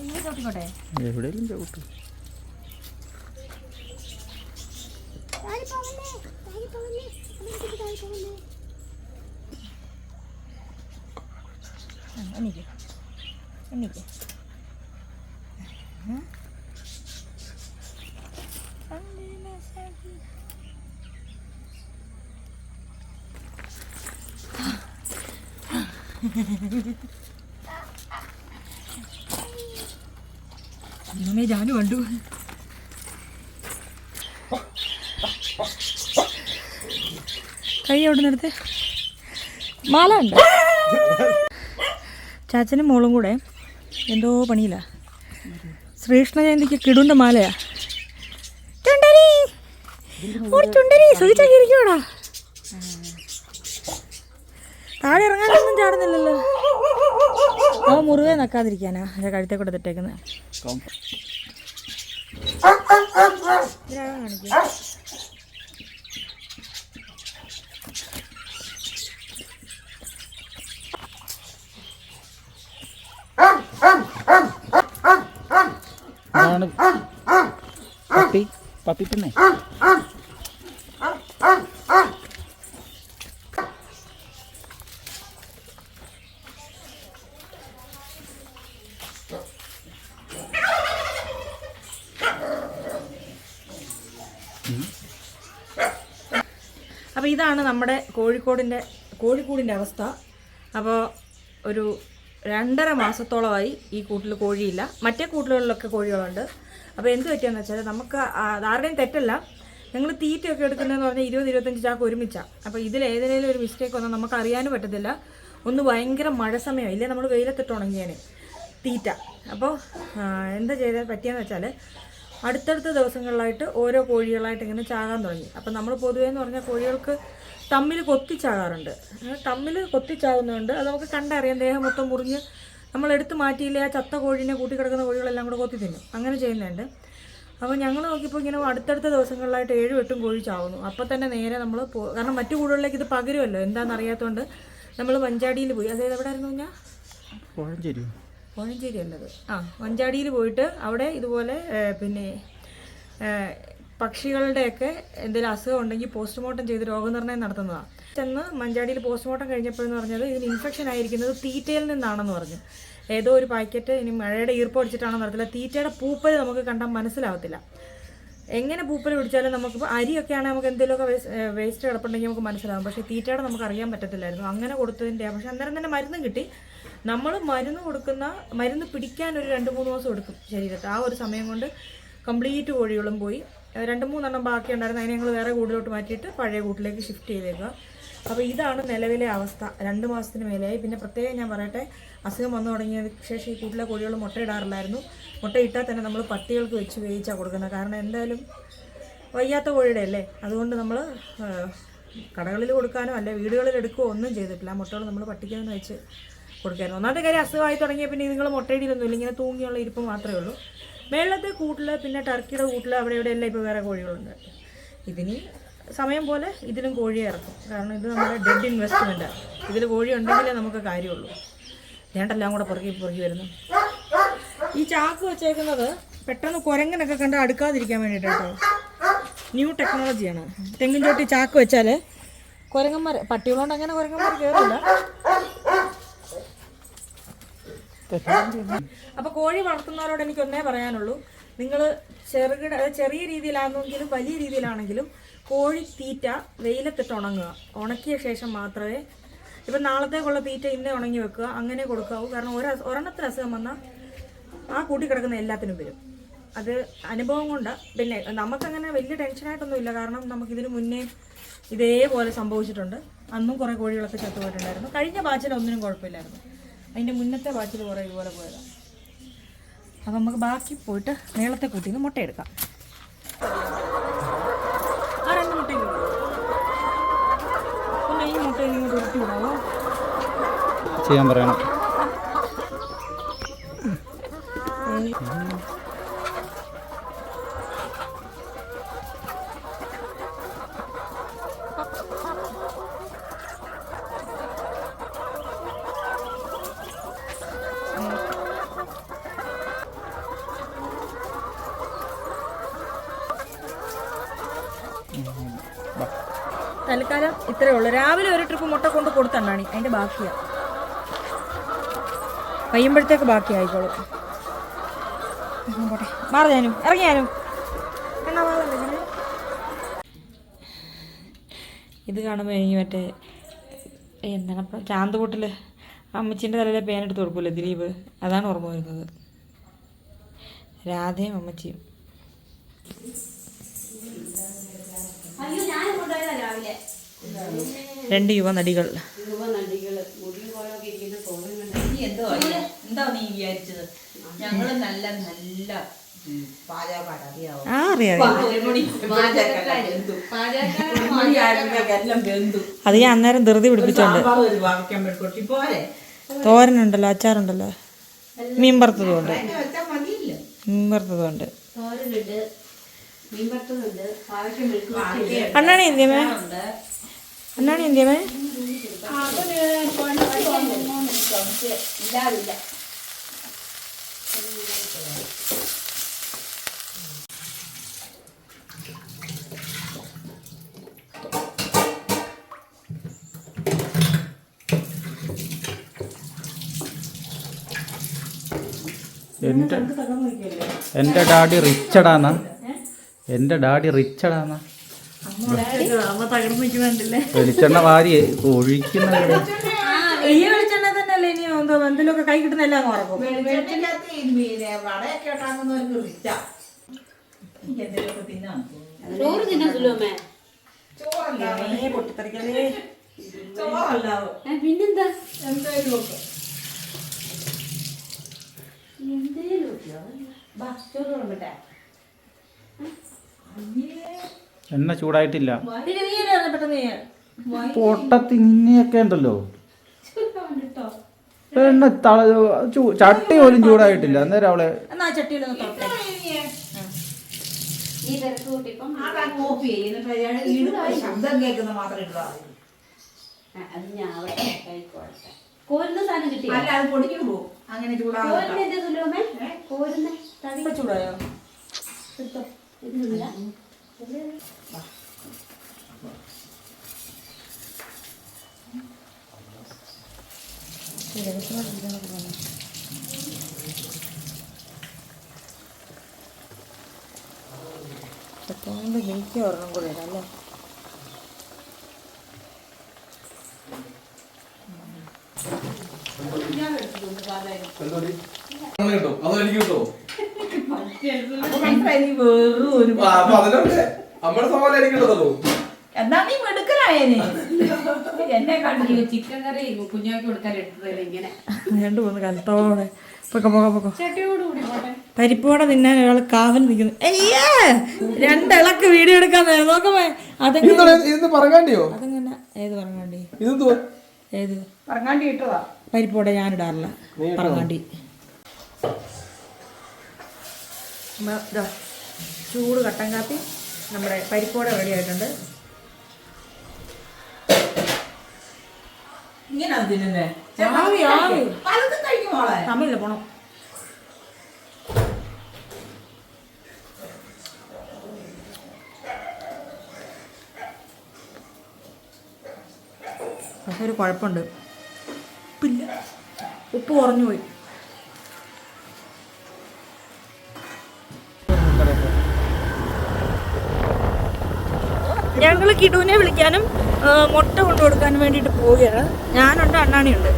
എവിടെയെങ്കിലും ചവിട്ടു. ആ, എണീക്ക്. എണീക്ക്. ഉം. അന്തേന സാഗി. അമ്മേ ഞാനും കണ്ടു. കൈ അവിടെ നിർത്ത് മാല ഉണ്ട് ചാച്ചനും മോളും കൂടെ എന്തോ പണിയില്ല ശ്രീകൃഷ്ണ ജയന്തിക്ക് കിടുണ്ട മാലയാ. ചുണ്ടരി! ഒരു ചുണ്ടരി സുഖിച്ചൊക്കെ താഴെ ഇറങ്ങാനൊന്നും ചാടുന്നില്ലല്ലോ. ആ മുറുകെ നക്കാതിരിക്കാനാ. എന്റെ കഴുത്തെ കൂടെ തിട്ടേക്കുന്നത് കാണിക്കും അതാണ് പപ്പി. പപ്പി പെണ്ണേ അപ്പോൾ ഇതാണ് നമ്മുടെ കോഴിക്കോടിന്റെ കോഴിക്കൂടിന്റെ അവസ്ഥ. അപ്പോൾ ഒരു രണ്ടര മാസത്തോളമായി ഈ കൂട്ടിൽ കോഴിയില്ല. മറ്റേ കൂട്ടിലുകളിലൊക്കെ കോഴികളുണ്ട്. അപ്പോൾ എന്ത് പറ്റിയെന്ന് വെച്ചാൽ നമുക്ക് ആരുടെയും തെറ്റല്ല. നിങ്ങൾ തീറ്റയൊക്കെ എടുക്കുന്നതെന്ന് പറഞ്ഞാൽ ഇരുപത് ഇരുപത്തഞ്ച് ചാക്ക് ഒരുമിച്ചാണ് അപ്പോൾ ഇതിൽ ഏതെങ്കിലും ഒരു മിസ്റ്റേക്ക് വന്നാൽ നമുക്ക് അറിയാനും പറ്റത്തില്ല. ഒന്ന് ഭയങ്കര മഴ സമയം ഇല്ലേ നമ്മൾ വെയിലത്തിട്ട് ഉണങ്ങിയേനെ. തീറ്റ. അപ്പോൾ എന്താ ചെയ്താൽ പറ്റിയെന്ന് വെച്ചാൽ അടുത്തടുത്ത ദിവസങ്ങളിലായിട്ട് ഓരോ കോഴികളായിട്ട് ഇങ്ങനെ ചാകാൻ തുടങ്ങി. അപ്പം നമ്മൾ പൊതുവേ എന്ന് പറഞ്ഞാൽ കോഴികൾക്ക് തമ്മിൽ കൊത്തിച്ചാകാറുണ്ട്. തമ്മിൽ കൊത്തിച്ചാകുന്നതുകൊണ്ട് അത് നമുക്ക് കണ്ടറിയാം. ദേഹം മൊത്തം മുറിഞ്ഞ് നമ്മൾ എടുത്ത് മാറ്റിയില്ലേ ആ ചത്ത കോഴീനെ കൂട്ടി കിടക്കുന്ന കോഴികളെല്ലാം കൂടെ കൊത്തി തിന്നും. അങ്ങനെ ചെയ്യുന്നുണ്ട്. അപ്പോൾ ഞങ്ങൾ നോക്കിയപ്പോൾ ഇങ്ങനെ അടുത്തടുത്ത ദിവസങ്ങളിലായിട്ട് ഏഴും എട്ടും കോഴി ചാവുന്നു. അപ്പോൾ തന്നെ നേരെ നമ്മൾ കാരണം മറ്റു കൂടുകളിലേക്ക് ഇത് പകരുമല്ലോ. എന്താണെന്ന് അറിയാത്തതുകൊണ്ട് നമ്മൾ വഞ്ചാടിയിൽ പോയി. അതായത് എവിടെ ആയിരുന്നു ഞാൻ കോഴഞ്ചേരി അല്ലത് ആ. മഞ്ചാടിയിൽ പോയിട്ട് അവിടെ ഇതുപോലെ പിന്നെ പക്ഷികളുടെയൊക്കെ എന്തെങ്കിലും അസുഖം ഉണ്ടെങ്കിൽ പോസ്റ്റ്മോർട്ടം ചെയ്ത് രോഗനിർണയം നടത്തുന്നതാണ് ചെന്ന് മഞ്ചാടിയിൽ പോസ്റ്റ്മോർട്ടം കഴിഞ്ഞപ്പോഴെന്ന് പറഞ്ഞത് ഇതിന് ഇൻഫെക്ഷൻ ആയിരിക്കുന്നത് തീറ്റയിൽ നിന്നാണെന്ന് പറഞ്ഞു. ഏതോ ഒരു പാക്കറ്റ് ഇനി മഴയുടെ ഈർപ്പം അടിച്ചിട്ടാണെന്ന് അറിയത്തില്ല. തീറ്റയുടെ പൂപ്പൽ നമുക്ക് കണ്ടാൽ മനസ്സിലാവത്തില്ല. എങ്ങനെ പൂപ്പൽ പിടിച്ചാലും നമുക്ക് അരിയൊക്കെ ആണെങ്കിൽ നമുക്ക് എന്തെങ്കിലുമൊക്കെ വേസ്റ്റ് കിടപ്പുണ്ടെങ്കിൽ നമുക്ക് മനസ്സിലാവും. പക്ഷേ തീറ്റയുടെ നമുക്ക് അറിയാൻ പറ്റത്തില്ലായിരുന്നു. അങ്ങനെ കൊടുത്തതിന്റെ പക്ഷേ അന്നേരം തന്നെ മരുന്നും കിട്ടി. നമ്മൾ മരുന്ന് കൊടുക്കുന്ന മരുന്ന് പിടിക്കാൻ ഒരു രണ്ട് മൂന്ന് ദിവസം എടുക്കും ശരീരത്ത്. ആ ഒരു സമയം കൊണ്ട് കംപ്ലീറ്റ് കോഴികളും പോയി. രണ്ട് മൂന്നെണ്ണം ബാക്കി ഉണ്ടായിരുന്നു. അതിനെ ഞങ്ങൾ വേറെ കൂടിലോട്ട് മാറ്റിയിട്ട് പഴയ കൂട്ടിലേക്ക് ഷിഫ്റ്റ് ചെയ്തേക്കുക. അപ്പോൾ ഇതാണ് നിലവിലെ അവസ്ഥ. രണ്ട് മാസത്തിന് മേലെയായി. പിന്നെ പ്രത്യേകം ഞാൻ പറയട്ടെ അസുഖം വന്നു തുടങ്ങിയതിന് ശേഷം ഈ കൂട്ടിലെ കോഴികൾ മുട്ടയിടാറില്ലായിരുന്നു മുട്ടയിട്ടാൽ തന്നെ നമ്മൾ പട്ടികൾക്ക് വെച്ച് വേവിച്ചാണ് കൊടുക്കുന്നത്. കാരണം എന്തായാലും വയ്യാത്ത കോഴിയുടെ അല്ലേ? അതുകൊണ്ട് നമ്മൾ കടകളിൽ കൊടുക്കാനോ അല്ലെ വീടുകളിൽ എടുക്കുകയോ ഒന്നും ചെയ്തിട്ടില്ല. മുട്ടകൾ നമ്മൾ പട്ടിക്ക് വെച്ച് കൊടുക്കായിരുന്നു. ഒന്നാമത്തെ കാര്യം അസുഖമായി തുടങ്ങിയ പിന്നെ നിങ്ങൾ മുട്ടയിടിയിലൊന്നുമില്ല ഇങ്ങനെ തൂങ്ങിയുള്ള ഇരിപ്പ് മാത്രമേ ഉള്ളൂ. മേളത്തെ കൂട്ടിൽ പിന്നെ ടർക്കിയുടെ കൂട്ടിൽ അവിടെ ഇവിടെ എല്ലാം ഇപ്പോൾ വേറെ കോഴികളുണ്ട്. ഇതിന് സമയം പോലെ ഇതിലും കോഴിയെ ഇറക്കും. കാരണം ഇത് നമ്മുടെ ഡെഡ് ഇൻവെസ്റ്റ്മെന്റാണ് ഇതിൽ കോഴി ഉണ്ടെങ്കിലേ നമുക്ക് കാര്യമുള്ളൂ. വേണ്ടെല്ലാം കൂടെ പുറകെ പുറകെ വരുന്നു. ഈ ചാക്ക് വെച്ചേക്കുന്നത് പെട്ടെന്ന് കുരങ്ങനൊക്കെ കണ്ട് അടുക്കാതിരിക്കാൻ വേണ്ടിയിട്ട് ന്യൂ ടെക്നോളജിയാണ് തെങ്ങിൻ ചോട്ടി ചാക്ക് വെച്ചാൽ കുരങ്ങന്മാർ പട്ടികളോണ്ട് അങ്ങനെ കുരങ്ങന്മാർ കയറില്ല അപ്പോൾ കോഴി വളർത്തുന്നവരോട് എനിക്ക് ഒന്നേ പറയാനുള്ളൂ. നിങ്ങൾ ചെറുകിട ചെറിയ രീതിയിലാണെങ്കിലും വലിയ രീതിയിലാണെങ്കിലും കോഴി തീറ്റ വെയിലത്തിട്ട് ഉണങ്ങുക. ഉണക്കിയ ശേഷം മാത്രമേ ഇപ്പൊ നാളത്തേക്കുള്ള തീറ്റ ഇന്നേ ഉണങ്ങി വെക്കുക. അങ്ങനെ കൊടുക്കാവൂ കാരണം ഒരു ഒരെണ്ണത്തിന് അസുഖം വന്നാൽ ആ കൂട്ടി കിടക്കുന്ന എല്ലാത്തിനും വരും. അത് അനുഭവം കൊണ്ട്. പിന്നെ നമുക്കങ്ങനെ വലിയ ടെൻഷനായിട്ടൊന്നും ഇല്ല. കാരണം നമുക്കിതിന് മുന്നേ ഇതേപോലെ സംഭവിച്ചിട്ടുണ്ട്. അന്നും കുറേ കോഴികളൊക്കെ ചത്തുപോയിട്ടുണ്ടായിരുന്നു. കഴിഞ്ഞ ബാച്ചിൽ ഒന്നിനും കുഴപ്പമില്ലായിരുന്നു. അതിന്റെ മുന്നത്തെ ബാച്ചിൽ കുറേ ഇതുപോലെ പോയതാണ് അപ്പം നമുക്ക് ബാക്കി പോയിട്ട് നീളത്തെ കൂട്ടിന്ന് മുട്ടയെടുക്കാം ആ രണ്ട് മുട്ടയും ഈ മുട്ട ഇങ്ങോട്ട് ഉരുട്ടി വിടാമോ ചെയ്യാൻ പറയണം. തൽക്കാലം ഇത്രയേ ഉള്ളൂ. രാവിലെ ഒരു ട്രിപ്പ് മുട്ട കൊണ്ട് കൊടുത്തണ്ണാണി അതിന്റെ ബാക്കിയാണ് കഴിയുമ്പോഴത്തേക്ക് ബാക്കി ആയിക്കോളും. പോട്ടെ. മാറി ഞാനും. ഇറങ്ങി ഞാനും. എന്നാ? ഇത് കാണുമ്പോൾ എനിക്ക് മറ്റേ എന്താണ് അപ്പം ചാന്ത് കൂട്ടിൽ അമ്മച്ചീന്റെ തലയിലെ പേനെടുത്ത് കൊടുക്കൂലേ ദിലീപ്? അതാണ് ഓർമ്മ വരുന്നത്. രാധയും അമ്മച്ചിയും. എന്താ യുവ നടികൾ ഞങ്ങൾ നല്ല നല്ല ആ അറിയാം അത് ഞാൻ അന്നേരം ധൃതി പിടിപ്പിച്ചോണ്ട്. തോരനുണ്ടല്ലോ അച്ചാറുണ്ടല്ലോ. മീൻ പറത്തതുകൊണ്ട് മീൻ പറത്തതുകൊണ്ട് തോരനുണ്ട് മീൻ വറുത്തതുണ്ട് പാവയ്ക്ക മെഴുക്ക് അണ്ണാണി എന്തിയമേ ഉണ്ട് അണ്ണാണി എന്തിയമേ ഇല്ലാതില്ല. എന്റെ എന്റെ ഡാഡി റിച്ചടാന്നാ എന്റെ ഡാഡി റിച്ചടാന്ന അമ്മ തകർന്നു നിൽക്കുന്നുണ്ടല്ലേ വെളിച്ചെണ്ണ വാരി ഒഴിക്കുന്ന ഈ വെളിച്ചെണ്ണ തന്നെയല്ലേ ഇനി എന്തോ എന്തെങ്കിലുമൊക്കെ കൈ കിട്ടുന്ന എല്ലാം ഉറക്കും. ചോറ് തിന്നാ സുലോമേ ചോറല്ല. പൊട്ടിത്തെറിക്കലേ ചോറല്ലാതെ. ഏ, പിന്നെന്താ? എന്തെങ്കിലുമൊക്കെ എന്തേലും എണ്ണ ചൂടായിട്ടില്ല. പൊട്ടത്തി നിന്നെയൊക്കെ ഉണ്ടല്ലോ. എണ്ണ തള ചട്ടി പോലും ചൂടായിട്ടില്ല. അന്നേരം അവളെ ശബ്ദം കേൾക്കുന്ന മാത്രം അത് ഞാൻ കോരുന്ന സാധനം കിട്ടി അല്ല അത് പൊടിഞ്ഞു പോകും അങ്ങനെ ചൂടാകും കോരുന്ന ചൂടായോ? ചെത്തോണ്ട് എനിക്ക് ഒരെണ്ണം കൂടെ ഇടാം അല്ലേ? അങ്ങനെ കിട്ടും അത് എനിക്ക് കിട്ടുമോ? മനസ്സിലായി നീ വെറും ഒരു ആ, അപ്പൊ അതിനൊക്കെ നമ്മുടെ സവാല എനിക്ക് എന്നാ നീ മെടുക്കലായേനെ എന്നെ കണ്ടു ചിക്കൻ കറി കുഞ്ഞാക്കി കൊടുക്കാൻ എടുത്തതല്ലേ ഇങ്ങനെ. കലത്തോടെ. പൊക്കോ പൊക്കോ പൊക്കോ. പരിപ്പോടെ തിന്നാൻ ഒരാൾ കാവൽ നിൽക്കുന്നു. അയ്യേ! രണ്ടിളക്ക് വീഡിയോ എടുക്കാൻ നോക്കുമ്പോ അതെങ്ങനെ? ഇത് പറങ്ങാണ്ടിയോ? അതെങ്ങനെ? ഏത് പറങ്ങാണ്ടി? ഏത്? പറങ്ങാണ്ടി ഇട്ടതാ. പരിപ്പോടെ ഞാൻ ഇടാറില്ല. പറങ്ങാണ്ടി. ദാ ചൂട് കട്ടൻ കാപ്പി നമ്മുടെ പരിപ്പോടെ റെഡി ആയിട്ടുണ്ട്. തമിഴിൽ പോണം. പക്ഷെ ഒരു കുഴപ്പമുണ്ട്. ഉപ്പില്ല. ഉപ്പ് കുറഞ്ഞു പോയി. ഞങ്ങൾ കിടുവിനെ വിളിക്കാനും മുട്ട കൊണ്ടു കൊടുക്കാനും വേണ്ടിയിട്ട് പോവുകയാണ്. ഞാനുണ്ട് അണ്ണാണിയുണ്ട്.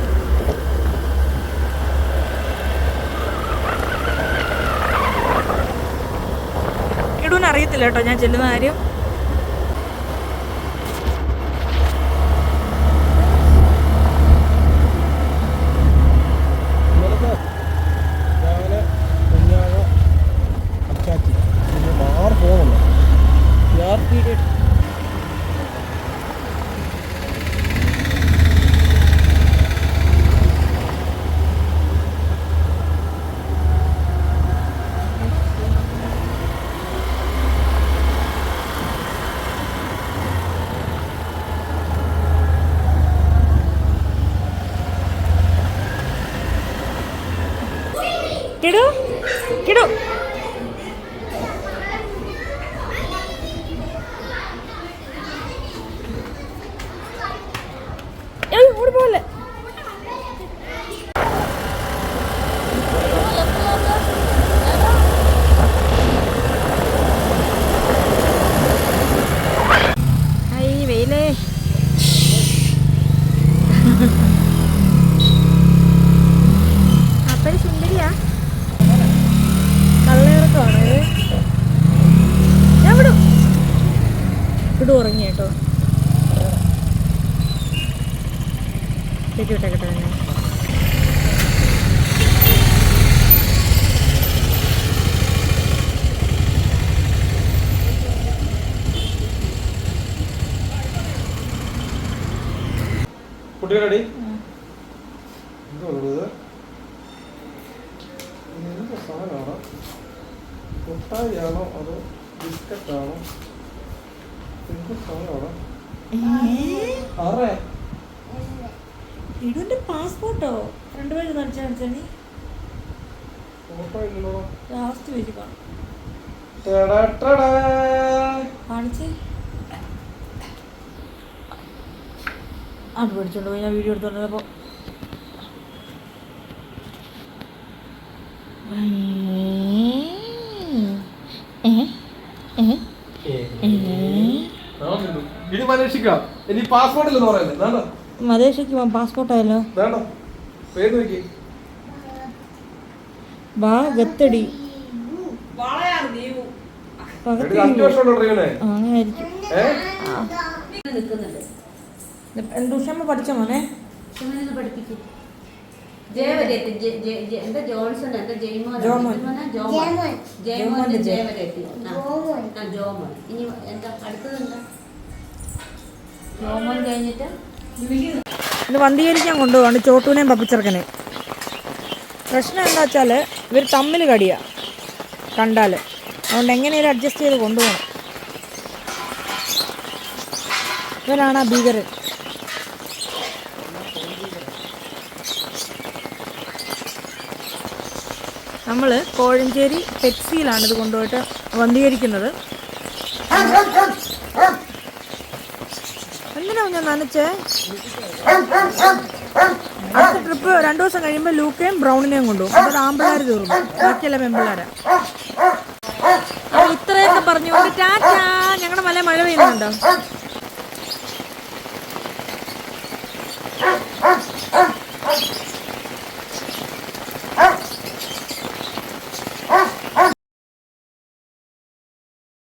കിടുവിന് അറിയത്തില്ല കേട്ടോ ഞാൻ ചെല്ലുന്ന കാര്യം രാവിലെ കുഞ്ഞാഴ അച്ചാച്ചി പിന്നെ മാറ് പോകുന്നുണ്ട് യാർ പീരിയഡ് കിടു കിടു ചൂട് ഉറങ്ങി കേട്ടോ. കേട്ടോ കേട്ടോ തന്നെ കുട്ടികളടി എന്തുള്ളത് എന്ത് ആണോ അതോ ബിസ്ക്കറ്റാണോ? ആറേ. പാസ്പോർട്ടോ? രണ്ടുപേരും കാണിച്ചാ കാണിച്ചാ ഫോട്ടോ ലാസ്റ്റ് പേജ് കാണും. കാണിച്ചേ. അത് പഠിച്ചോണ്ട് പോയി ഞാൻ വീഡിയോ എടുത്തോണ്ടപ്പോ ഇനി അന്വേഷിക്കാം. ഇനി പാസ്പോർട്ട് ഇല്ലെന്ന് പറയുന്നത്. വേണ്ട. മലേഷ്യക്ക് പാസ്പോർട്ട് ആയല്ലോ. വേണ്ട. പേര് നോക്കി. വാ ഗത്തടി. ദുഷമ്മ പഠിച്ച മോനെ? ചുമന്ന് പഠിപ്പിക്കും. ജയവരെത്തി ജെ- ജെ- ജെ- എന്താ ജോൺസൺ? ജോമോൻ. ജോമോൻ. ജോമോൻ. ഇനി എന്താ അടുത്തത് എന്താ? കഴിഞ്ഞിട്ട് ഇത് വന്ധീകരിക്കാൻ കൊണ്ടുപോകാണ് ചോട്ടൂനെയും പപ്പിച്ചെറുക്കനെ. പ്രശ്നം എന്താ വെച്ചാൽ ഇവർ തമ്മിൽ കടിയാ കണ്ടാൽ അതുകൊണ്ട് എങ്ങനെയും അഡ്ജസ്റ്റ് ചെയ്ത് കൊണ്ടുപോകണം ഇവരാണ് ആ ഭീകരൻ നമ്മൾ കോഴഞ്ചേരി ടെക്സിയിലാണ് ഇത് കൊണ്ടുപോയിട്ട് വന്ധീകരിക്കുന്നത് ഞാൻ നനച്ചേ. അടുത്ത ട്രിപ്പ് രണ്ടു ദിവസം കഴിയുമ്പോൾ ലൂക്കയും ബ്രൗണിനെയും കൊണ്ടുപോകും. അപ്പോൾ ആമ്പിള്ളേർ തീർന്നു. ബാക്കിയെല്ലാം പെമ്പിള്ളേരാ. അപ്പോൾ ഇത്രയൊക്കെ പറഞ്ഞുകൊണ്ട് ടാറ്റാ. ഞങ്ങളുടെ മല മഴ പെയ്യുന്നുണ്ടോ?